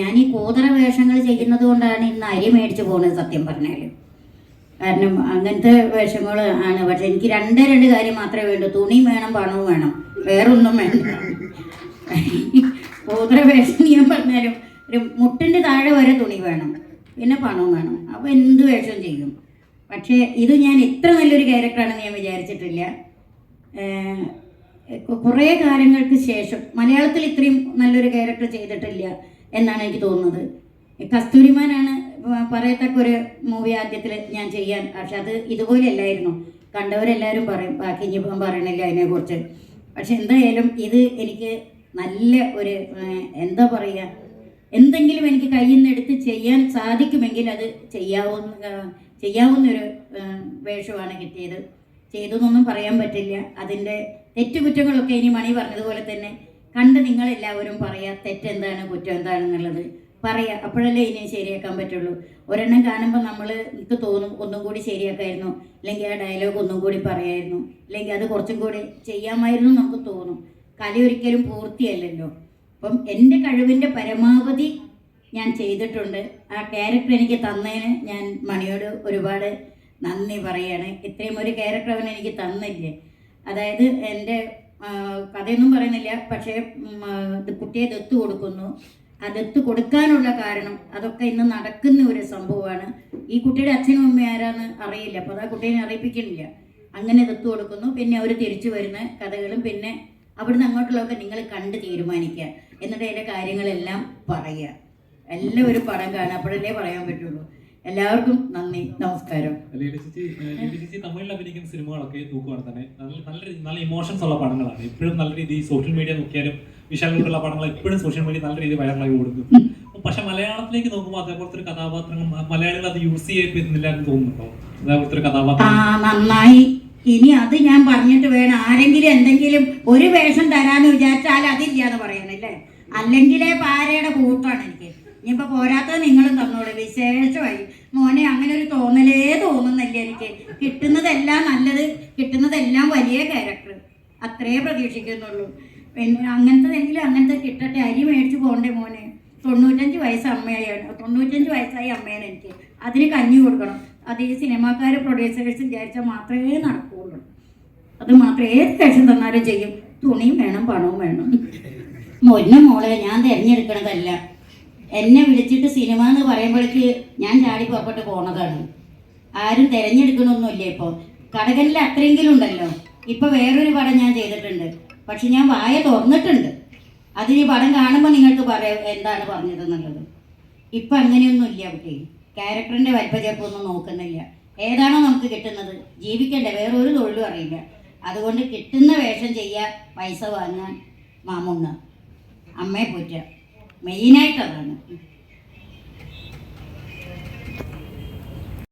ഞാൻ ഈ കൂതറ വേഷങ്ങൾ ചെയ്യുന്നത് കൊണ്ടാണ് ഇന്ന് അരി മേടിച്ചു പോകുന്നത് സത്യം പറഞ്ഞാൽ കാരണം അങ്ങനത്തെ വേഷങ്ങൾ ആണ്. പക്ഷെ എനിക്ക് രണ്ടേ രണ്ട് കാര്യം മാത്രമേ വേണ്ടൂ. തുണിയും വേണം പണവും വേണം. വേറൊന്നും വേണ്ട. കൂതറ വേഷം ഞാൻ പറഞ്ഞാലും ഒരു മുട്ടിന്റെ താഴെ വരെ തുണി വേണം. പിന്നെ പണവും വേണം. അപ്പോൾ എന്ത് വേഷം ചെയ്യും? പക്ഷേ ഇത് ഞാൻ ഇത്ര നല്ലൊരു ക്യാരക്ടറാണെന്ന് ഞാൻ വിചാരിച്ചിട്ടില്ല. കുറേ കാലങ്ങൾക്ക് ശേഷം മലയാളത്തിൽ ഇത്രയും നല്ലൊരു ക്യാരക്ടർ ചെയ്തിട്ടില്ല. എന്നാണ് എനിക്ക് തോന്നുന്നത്. കസ്തൂരിമാനാണ് പറയത്തക്ക ഒരു മൂവി ആദ്യത്തിൽ ഞാൻ ചെയ്യാൻ. പക്ഷെ അത് ഇതുപോലെ അല്ലായിരുന്നു. കണ്ടവരെല്ലാവരും പറയും ബാക്കി ഇനിയിപ്പം പറയണില്ല അതിനെക്കുറിച്ച്. പക്ഷെ എന്തായാലും ഇത് എനിക്ക് നല്ല ഒരു എന്താ പറയുക എന്തെങ്കിലും എനിക്ക് കയ്യിൽ നിന്ന് എടുത്ത് ചെയ്യാൻ സാധിക്കുമെങ്കിൽ അത് ചെയ്യാവുന്ന ചെയ്യാവുന്നൊരു വേഷമാണ് കിട്ടിയത്. ചെയ്തു എന്നൊന്നും പറയാൻ പറ്റില്ല. അതിന്റെ തെറ്റുകുറ്റങ്ങളൊക്കെ ഇനി മണി പറഞ്ഞതുപോലെ തന്നെ കണ്ട് നിങ്ങളെല്ലാവരും പറയാ തെറ്റെന്താണ് കുറ്റം എന്താണെന്നുള്ളത് പറയാ അപ്പോഴല്ലേ ഇനി ശരിയാക്കാൻ പറ്റുള്ളൂ. ഒരെണ്ണം കാണുമ്പോൾ നമ്മൾ എനിക്ക് തോന്നും ഒന്നും കൂടി ശരിയാക്കായിരുന്നു. അല്ലെങ്കിൽ ആ ഡയലോഗ് ഒന്നും കൂടി പറയായിരുന്നു. അല്ലെങ്കിൽ അത് കുറച്ചും കൂടി ചെയ്യാമായിരുന്നു നമുക്ക് തോന്നും. കല ഒരിക്കലും പൂർത്തിയല്ലല്ലോ. അപ്പം എന്റെ കഴിവിന്റെ പരമാവധി ഞാൻ ചെയ്തിട്ടുണ്ട്. ആ ക്യാരക്ടർ എനിക്ക് തന്നതിന് ഞാൻ മണിയോട് ഒരുപാട് നന്ദി പറയാണ്. ഇത്രയും ഒരു ക്യാരക്ടർ അവൻ എനിക്ക് തന്നില്ലേ. അതായത് എന്റെ കഥയൊന്നും പറയുന്നില്ല. പക്ഷേ കുട്ടിയെ ദത്ത് കൊടുക്കുന്നു. ആ ദത്ത് കൊടുക്കാനുള്ള കാരണം അതൊക്കെ ഇന്ന് നടക്കുന്ന ഒരു സംഭവമാണ്. ഈ കുട്ടിയുടെ അച്ഛനും അമ്മയും ആരാന്ന് അറിയില്ല. അപ്പോൾ ആ കുട്ടീനെ അറിയിപ്പിക്കുന്നില്ല. അങ്ങനെ ദത്ത് കൊടുക്കുന്നു. പിന്നെ അവർ തിരിച്ചു വരുന്ന കഥകളും പിന്നെ അവിടുന്ന് അങ്ങോട്ടുള്ളതൊക്കെ നിങ്ങൾ കണ്ട് തീരുമാനിക്കുക. എന്നിട്ട് അതിന്റെ കാര്യങ്ങളെല്ലാം പറയുക. ഒരു പടം കാണുക. അപ്പോഴല്ലേ പറയാൻ പറ്റുള്ളൂ. എല്ലാവർക്കും നന്ദി നമസ്കാരം. തമിഴിൽ അഭിനയിക്കുന്ന സിനിമകളൊക്കെ തൂക്കുവാണ് തന്നെ നല്ല നല്ല ഇമോഷൻസ് ഉള്ള പടങ്ങളാണ്. ഇപ്പോഴും നല്ല രീതിയിൽ സോഷ്യൽ മീഡിയ നോക്കിയാലും വിശാലങ്ങളുള്ള പടങ്ങൾ എപ്പോഴും സോഷ്യൽ മീഡിയ നല്ല രീതിയിൽ വൈറലായി കൊടുക്കും പക്ഷെ മലയാളത്തിലേക്ക് നോക്കുമ്പോൾ അതേപോലത്തെ ഒരു കഥാപാത്രങ്ങൾ മലയാളികൾ അത് യൂസ് ചെയ്യപ്പെടുന്നില്ല എന്ന് തോന്നുന്നുണ്ടോ? അതേപോലത്തെ ഒരു കഥാപാത്രം? നന്നായി. ഇനി അത് ഞാൻ പറഞ്ഞിട്ട് വേണം. ആരെങ്കിലും എന്തെങ്കിലും ഒരു വേഷം തരാന്ന് വിചാരിച്ചാൽ അതില്ല അതില്ലാന്ന് പറയണല്ലേ അല്ലെങ്കിലേ പാരയുടെ കൂട്ടാണ് എനിക്ക്. ഇനിയിപ്പോ പോരാത്തത് നിങ്ങളും തന്നോളെ. വിശേഷമായി മോനെ അങ്ങനെ ഒരു തോന്നലേ തോന്നുന്നില്ല എനിക്ക്. കിട്ടുന്നതെല്ലാം നല്ലത് കിട്ടുന്നതെല്ലാം വലിയ ക്യാരക്ടർ അത്രേ പ്രതീക്ഷിക്കുന്നുള്ളൂ. പിന്നെ അങ്ങനത്തെതെങ്കിലും അങ്ങനത്തെ കിട്ടട്ടെ. അരി മേടിച്ച് പോകണ്ടേ മോനെ? തൊണ്ണൂറ്റഞ്ച് വയസ്സ് അമ്മയാണ് തൊണ്ണൂറ്റഞ്ച് വയസ്സായി അമ്മയാണ് എനിക്ക്. അതിന് കഞ്ഞി കൊടുക്കണം. അത് ഈ സിനിമാക്കാർ പ്രൊഡ്യൂസേഴ്സ് വിചാരിച്ചാൽ മാത്രമേ നടക്കുകയുള്ളൂ അത് മാത്രമേ ഏത് വേഷം തന്നാലും ചെയ്യും. തുണിയും വേണം പണവും വേണം. മൊന്ന മോളെ ഞാൻ തിരഞ്ഞെടുക്കണതല്ല. എന്നെ വിളിച്ചിട്ട് സിനിമ എന്ന് പറയുമ്പോഴേക്ക് ഞാൻ ചാടി പുറപ്പെട്ട് പോണതാണ്. ആരും തിരഞ്ഞെടുക്കണമൊന്നുമില്ല ഇപ്പോൾ കടകളിൽ അത്രയെങ്കിലും ഉണ്ടല്ലോ. ഇപ്പൊ വേറൊരു പടം ഞാൻ ചെയ്തിട്ടുണ്ട്. പക്ഷെ ഞാൻ വായ തുറന്നിട്ടുണ്ട്. അതിന് പടം കാണുമ്പോൾ നിങ്ങൾക്ക് പറയാം എന്താണ് പറഞ്ഞതെന്നുള്ളത്. ഇപ്പൊ അങ്ങനെയൊന്നുമില്ല കുട്ടി. ക്യാരക്ടറിന്റെ വലിപ്പചേർപ്പൊന്നും നോക്കുന്നില്ല. ഏതാണോ നമുക്ക് കിട്ടുന്നത്. ജീവിക്കണ്ടേ വേറെ ഒരു തൊഴിലും അറിയില്ല. അതുകൊണ്ട് കിട്ടുന്ന വേഷം ചെയ്യുക പൈസ വാങ്ങാൻ മാമുണ്ണ. അമ്മയെ പോറ്റുക മെയിനായിട്ട് അതാണ്